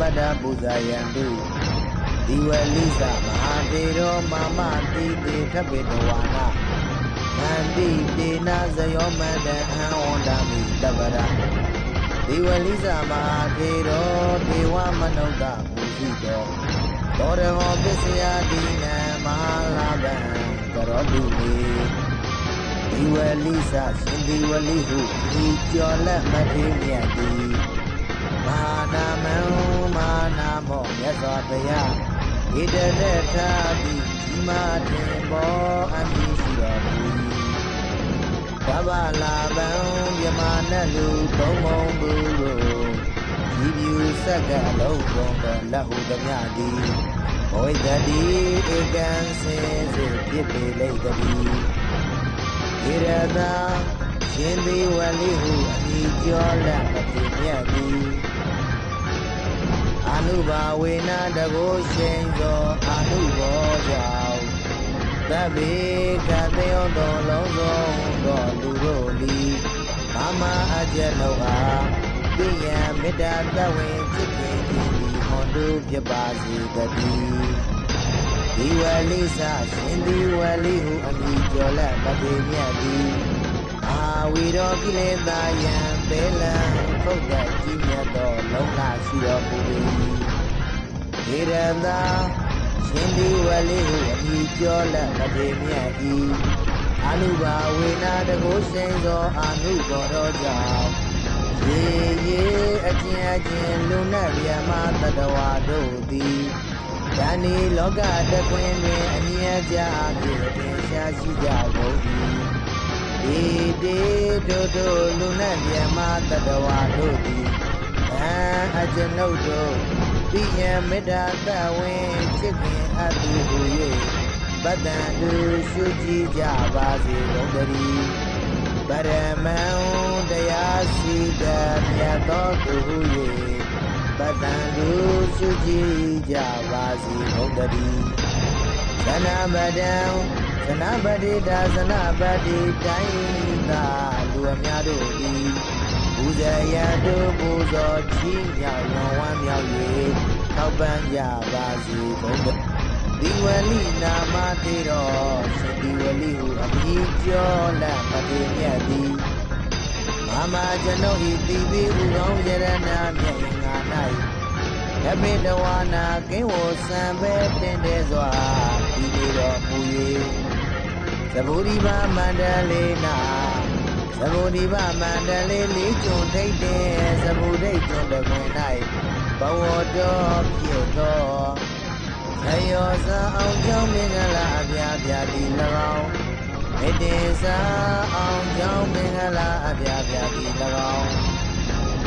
ပတ္တပူဇာယံတုဒီဝလိသမဟာတေရောမမတိတေထပိတဝါနာနန္တိတေနဇယောမန္တံအံဝန္ဒမိတပ္ပရာဒီဝလိသမဟာတေရောဒေဝမနုဿပူဇိတောသောရဟောပစ္စယတိနံမဟာလာဗံကရောတုမေဒီဝလိသရှင်ဒီဝလိဟုဒီကျော်လက်မထေမြတ်တိမာနာမံမာ နာမောမြတ်စွာဘုရားဣတလက်ထာတိဒီမာတင်ဘောအမည်ရှိတော်မူ၏သဗ္ဗလာဗံမြမနတ်လူသုံးမုံသူတို့ဒီပြူဆက်ကလုံးစုံသောလက်ဟုသမျှသည်ဘဝိတတိဧကံစင်စေဖြစ်ပေလိမ့်သည်ဣရတာရှင်သည်ဝလိဟုအမိကျော်လက်မတိမြတ်သည် အာနုဘာဝေနတကိုရှိန်သောအာနုဘောကြောင့်သဗ္ဗေကတေယောသောလုံးစုံသောလူတို့လီမမအကျက်လုံးအားသိယံမေတ္တာတဝင်ချစ်ခင်ခြင်းသည်ဟွန်တုဖြစ်ပါစေတည်းဒီဝလိစရှင်ဒီဝလိဟုအမိကျော်လက်မထေမြတ်သည်အာဝီရောကိလေသာယံပေလံ ဖုတ်တတ်ကြီးမြတ်သောလုံးလာရှိတော်မူ၏ဒေရသာရှင်ဒီဝလိဟုအမိကျော်လက်မထေမြတ်၏အနုဘာဝေနာတကိုရှိန်သောအာနုဘောတော်ကြောင့်ရေရေအကျဉ်အကျဉ်လူနဲ့ဗျမတတဝါတို့သည်တဏီလောကတခွင်တွင်အမြဲကြအဖြစ်အထင်ရှားရှိကြကုန်၏ဒီတေ တို့တို့လူနဲ့ဗျမတတဝါတို့သည်အံအကျွန်ုပ်တို့သိယံမေတ္တာတဝင်ချစ်ခင်အပ်သူဟူ၍ပတ္တန်သူရှုကြည်ကြပါစေကုန်တည်းပရမံတရားစီကမြတ်သောသူဟု၍ပတ္တန်သူရှုကြည်ကြပါစေကုန်တည်းသနာပဒံ သနာပတိတာသနာပတိတိုင်းသာလူအများတို့သည်ပူဇေယတို့ပူဇော်ချီးမြှောက်လွန်ဝမ်းမြောက်၍ထောက်ပံ့ကြပါစေကုန်တည်းဒီဝလိနာမတေတော်ရှင်ဒီဝလိဟုအမိကျော်လက်မထေမြတ်သည်မာမကျွန်ုပ်ဤတိပိဥကောင်းယရဏမြတ်ငါ၌ဓပိတဝါနာကင်းဝဆံပဲတင်တဲ့စွာပြီးနေ တော်မူ၍သဗ္ဗုရိပါမန္တလေးနာသဗ္ဗုရိပါမန္တလေးလေးကျွန်းထိတ်တဲ့သဗ္ဗုဒိတ်ကျွန်းတကွင်၌ဘဝတော်ဖြစ်သောသယောဇာအောင်ကြောင်းမင်္ဂလာအပြာပြာတိ၎င်းမေတ္တေသာအောင်ကြောင်းမင်္ဂလာအပြာပြာတိ၎င်း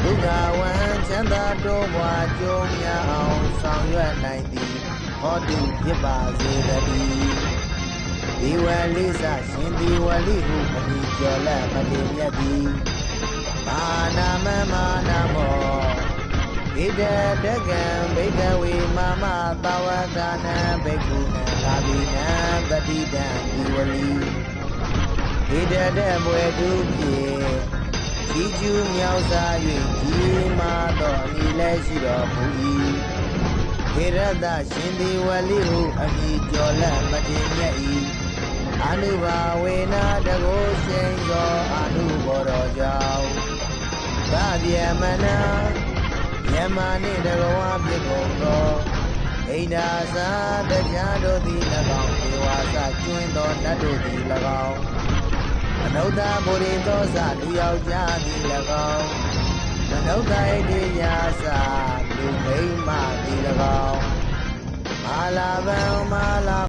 ဒုက္ခဝံချမ်းသာတိုးပွားကြုံများအောင်ဆောင်ရွက်နိုင်သည် ဟောတုဖြစ်ပါစေတည်းဒီဝလိစရှင်ဒီဝလိဟုအမိကျော်လက်မတင်မြတ်သည်မာနာမမာနာမောဣဒတကံဘိကဝေမမသဝကနံဘိက္ခုနံလာဘိနံတတိတံဒီဝလီဣဒတဘွယ်သူဖြင့်ជីကျူးမြောက်စား၍ကြီးမာသောအမိလည်းရှိတော်မူ၏ ခေရတရှင်ဒီဝလီဟုအမိကျော်လက်မတင်မြတ်၏အနုဘာဝေနာတကိုရှိန်သောအနုဘောတော်ကြောင့်သဗျမနာယမနှင့်တကဝဖြစ်ကုန်သောဣန္ဒာသာတရားတို့သည်၎င်းဒေဝါစကျွင်းသောနတ်တို့သည်၎င်းအနုတ္တဗုရိသောစလူယောက်ျားသည်၎င်းမနုဿိတေယာစ လူမိမ့်မသည်၎င်းမာလာဗံမာ